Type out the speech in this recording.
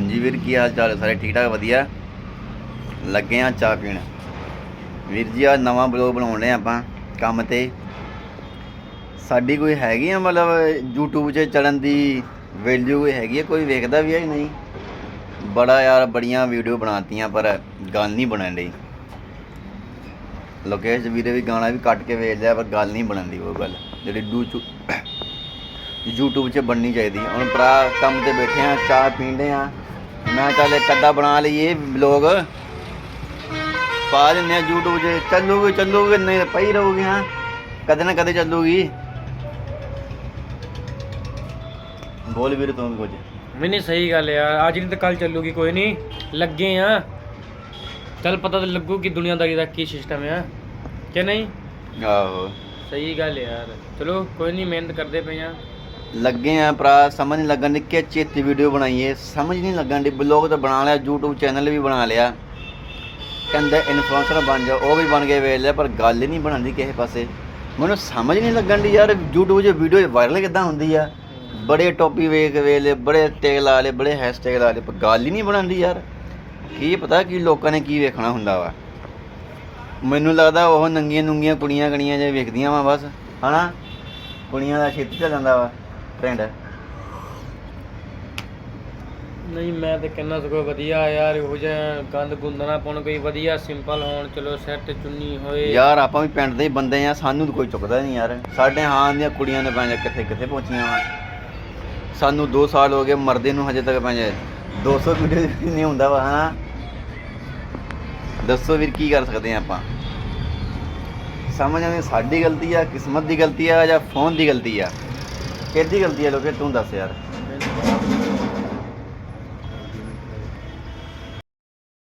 ਹਾਂਜੀ ਵੀਰ, ਕੀ ਹਾਲ ਚਾਲ ਸਾਰੇ ਠੀਕ ਠਾਕ, ਵਧੀਆ। ਲੱਗੇ ਆ ਚਾਹ ਪੀਣ। ਵੀਰ ਜੀ ਆ ਨਵਾਂ ਬਲੌਗ ਬਣਾਉਣ ਰਹੇ ਆਪਾਂ ਕੰਮ ਤੇ। ਸਾਡੀ ਕੋਈ ਹੈਗੀ ਆ ਮਤਲਬ YouTube 'ਚ ਚੜਨ ਦੀ ਵੈਲਿਊ ਹੈਗੀ ਆ? ਕੋਈ ਵੇਖਦਾ ਵੀ ਹੈ ਨਹੀਂ? ਬੜਾ ਯਾਰ, ਬੜੀਆਂ ਵੀਡੀਓ ਬਣਾਤੀਆਂ, ਪਰ ਗੱਲ ਨਹੀਂ ਬਣਨ ਰਹੀ ਲੋਕੇਸ਼ ਵੀਰੇ ਵੀ ਗਾਣਾ ਵੀ ਕੱਟ ਕੇ ਵੇਚ ਲਿਆ, ਪਰ ਗੱਲ ਨਹੀਂ ਬਣਨ ਦੀ ਉਹ ਗੱਲ। ਜਿਹੜੀ ਡੂ YouTube 'ਚ ਬਣਨੀ ਚਾਹੀਦੀ। ਹੁਣ ਭਰਾ ਕੰਮ ਤੇ ਬੈਠੇ ਆ, ਚਾਹ ਪੀਂਦੇ ਆ। ਮੈਂ ਚੱਲ ਇੱਕ ਅੱਧਾ ਬਣਾ ਲਈਏ ਵਲੌਗ ਪਾ ਦਿੰਦੇ ਆ YouTube 'ਚ। ਚੱਲੂਗੀ ਚੱਲੂਗੀ ਨਹੀਂ ਪਈ ਰਹੂਗੀ ਹਾਂ? ਕਦੇ ਨਾ ਕਦੇ ਚੱਲੂਗੀ। ਬੋਲ ਵੀਰ ਤੂੰ ਵੀ ਕੁਝ। ਵੀ ਨਹੀਂ ਸਹੀ ਗੱਲ ਯਾਰ ਅੱਜ ਨਹੀਂ ਤਾਂ ਕੱਲ ਚੱਲੂਗੀ ਕੋਈ ਨਹੀਂ। ਲੱਗੇ ਆ। ਚੱਲ ਪਤਾ ਤਾਂ ਲੱਗੂ ਕਿ ਦੁਨੀਆਦਾਰੀ ਦਾ ਕੀ ਸਿਸਟਮ ਆ। ਕਿ ਨਹੀਂ? ਆਹੋ। ਸਹੀ ਗੱਲ ਯਾਰ। ਚਲੋ ਕੋਈ ਨਹੀਂ ਮਿਹਨਤ ਕਰਦੇ ਪਏ ਆ। ਲੱਗੇ ਆ ਭਰਾ, ਸਮਝ ਨਹੀਂ ਲੱਗਣ ਦੀ ਕਿ ਚੇਤੀ ਵੀਡੀਓ ਬਣਾਈਏ। ਸਮਝ ਨਹੀਂ ਲੱਗਣ ਦੀ ਬਲੌਗ ਤਾਂ ਬਣਾ ਲਿਆ, YouTube ਚੈਨਲ ਵੀ ਬਣਾ ਲਿਆ। ਕਹਿੰਦਾ ਇਨਫਲੂਐਂਸਰ ਬਣ ਜਾ, ਉਹ ਵੀ ਬਣ ਗਏ ਵੇਖ ਲਿਆ ਪਰ ਗੱਲ ਹੀ ਨਹੀਂ ਬਣਦੀ ਕਿਸੇ ਪਾਸੇ। ਮੈਨੂੰ ਸਮਝ ਨਹੀਂ ਲੱਗਣ ਦੀ ਯਾਰ, YouTube 'ਚ ਵੀਡੀਓ ਵਾਇਰਲ ਕਿੱਦਾਂ ਹੁੰਦੀ ਆ? ਬੜੇ ਟੋਪੀ ਵੇਖ ਵੇਖ ਲਏ, ਬੜੇ ਟੈਗ ਲਾ ਲਏ, ਬੜੇ ਹੈਸ਼ਟੈਗ ਲਾ ਲਏ, ਪਰ ਗੱਲ ਹੀ ਨਹੀਂ ਬਣਦੀ ਯਾਰ। ਕੀ ਪਤਾ ਕੀ ਲੋਕਾਂ ਨੇ ਕੀ ਵੇਖਣਾ ਹੁੰਦਾ ਵਾ। ਮੈਨੂੰ ਲੱਗਦਾ ਉਹ ਨੰਗੀਆਂ ਨੁੰਗੀਆਂ ਕੁੜੀਆਂ ਕਣੀਆਂ ਜੇ ਵੇਖਦੀਆਂ ਵਾ ਬਸ, ਹਨਾ? ਕੁੜੀਆਂ ਦਾ ਛੇਤੀ ਚੱਲ ਜਾਂਦਾ ਵਾ। ਟ੍ਰੈਂਡ ਨਹੀਂ ਮੈਂ ਤਾਂ ਕਹਿੰਦਾ ਸਗੋਂ ਵਧੀਆ ਯਾਰ ਇਹੋ ਜਿਹਾ ਗੰਦ ਗੁੰਦ ਨਾ ਪਾਉਣ ਕੋਈ ਵਧੀਆ ਸਿੰਪਲ ਹੋਣ ਚਲੋ ਤੇ ਚੁੰਨੀ ਹੋਏ। ਯਾਰ ਆਪਾਂ ਵੀ ਪਿੰਡ ਦੇ ਹੀ ਬੰਦੇ ਆ ਸਾਨੂੰ ਤਾਂ ਕੋਈ ਚੁੱਕਦਾ ਨਹੀਂ ਯਾਰ। ਸਾਡੇ ਹਾਂ ਦੀਆਂ ਕੁੜੀਆਂ ਨੇ ਭਾਂਜਾ ਕਿੱਥੇ ਕਿੱਥੇ ਪਹੁੰਚੀਆਂ ਵਾ। ਸਾਨੂੰ 2 ਸਾਲ ਹੋ ਗਏ ਮਰਦੇ ਨੂੰ ਹਜੇ ਤੱਕ ਭਾਂਜਾ 200 ਵੀਡੀਓ ਨਹੀਂ ਹੁੰਦਾ ਵਾ ਹਾਂ ਦੱਸੋ ਵੀਰ ਕੀ ਕਰ ਸਕਦੇ ਆ ਆਪਾਂ? ਸਮਝ ਆਉਂਦੀ ਸਾਡੀ ਗਲਤੀ ਆ ਕਿਸਮਤ ਦੀ ਗਲਤੀ ਆ ਜਾਂ ਫੋਨ ਦੀ ਗਲਤੀ ਆ? ਕਿਹਦੀ ਗਲਤੀ ਆ ਲੋਕੇ ਤੂੰ ਦੱਸ ਯਾਰ।